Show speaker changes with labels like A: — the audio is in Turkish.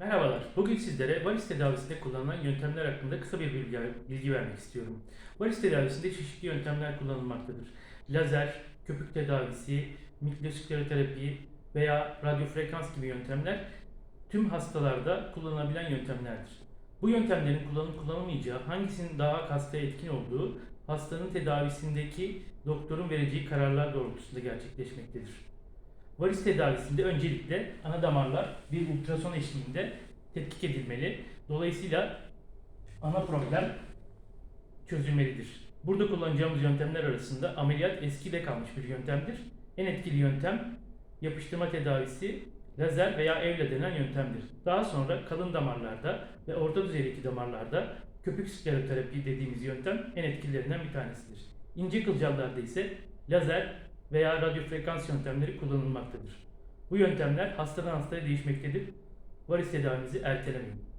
A: Merhabalar. Bugün sizlere varis tedavisinde kullanılan yöntemler hakkında kısa bir bilgi, bilgi vermek istiyorum. Varis tedavisinde çeşitli yöntemler kullanılmaktadır. Lazer, köpük tedavisi, mikroskleroterapi veya radyofrekans gibi yöntemler tüm hastalarda kullanılabilen yöntemlerdir. Bu yöntemlerin kullanıp kullanılmayacağı, hangisinin daha hastaya etkin olduğu, hastanın tedavisindeki doktorun vereceği kararlar doğrultusunda gerçekleşmektedir. Varis tedavisinde öncelikle ana damarlar bir ultrason eşliğinde tetkik edilmeli. Dolayısıyla ana problem çözülmelidir. Burada kullanacağımız yöntemler arasında ameliyat eskide kalmış bir yöntemdir. En etkili yöntem yapıştırma tedavisi, lazer veya evle denen yöntemdir. Daha sonra kalın damarlarda ve orta düzeydeki damarlarda köpük skleroterapi dediğimiz yöntem en etkililerinden bir tanesidir. İnce kılcallarda ise lazer veya radyofrekans yöntemleri kullanılmaktadır. Bu yöntemler hastadan hastaya değişmektedir. Varis tedavinizi ertelemeyin.